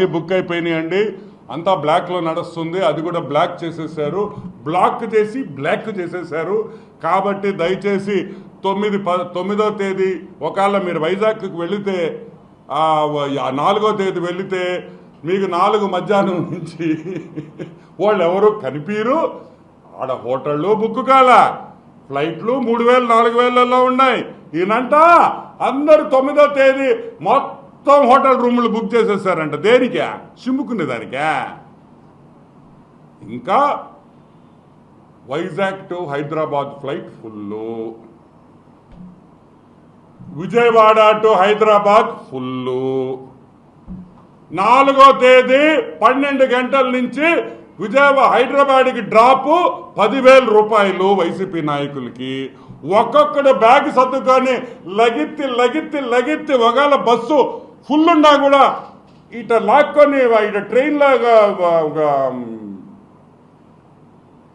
అన్నీ బుక్ అయిపోయినాయండి అంతా బ్లాక్లో నడుస్తుంది. అది కూడా బ్లాక్ చేసేసారు. బ్లాక్ చేసి బ్లాక్ చేసేసారు. కాబట్టి దయచేసి తొమ్మిది ప తొమ్మిదో తేదీ ఒకవేళ మీరు వైజాగ్కి వెళితే నాలుగో తేదీ వెళితే మీకు నాలుగు మధ్యాహ్నం నుంచి వాళ్ళు ఎవరు కనిపించరు ఆడ హోటళ్ళు బుక్ కాల. ఫ్లైట్లు మూడు వేలు నాలుగు వేలలో ఉన్నాయి. ఈయనంట అందరు తొమ్మిదో తేదీ మొత్తం మొత్తం హోటల్ రూములు బుక్ చేసేసారంట. దేనికా? చిమ్ముకునే దానికా ఇంకా Vizag to Hyderabad flight full Vijayawada to Hyderabad full. నాలుగో తేదీ పన్నెండు గంటల నుంచి విజయవాడ హైదరాబాద్కి డ్రాప్ పదివేల రూపాయలు వైసీపీ నాయకులకి. ఒక్కొక్కడు బ్యాగ్ సర్దుకొని లగిత్తి లగిత్తి లగిత్తి ఒకవేళ బస్సు ఫుల్ ఉన్నా కూడా ఇట లాక్కొని ఇట ట్రైన్ లాగా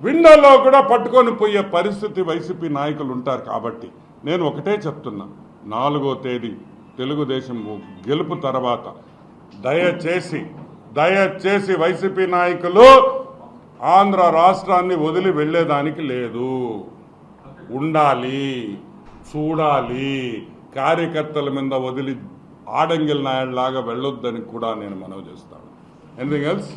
విండోలో కూడా పట్టుకొని పోయే పరిస్థితి వైసీపీ నాయకులు ఉంటారు కాబట్టి నేను ఒకటే చెప్తున్నా. నాలుగో తేదీ తెలుగుదేశం గెలుపు తర్వాత దయచేసి దయచేసి వైసీపీ నాయకులు ఆంధ్ర రాష్ట్రాన్ని వదిలి వెళ్ళేదానికి లేదు. ఉండాలి చూడాలి కార్యకర్తల మీద వదిలి ఆడంగిల్ నాయుడు లాగా వెళ్ళొద్దని కూడా నేను మనవి చేస్తాను. Anything else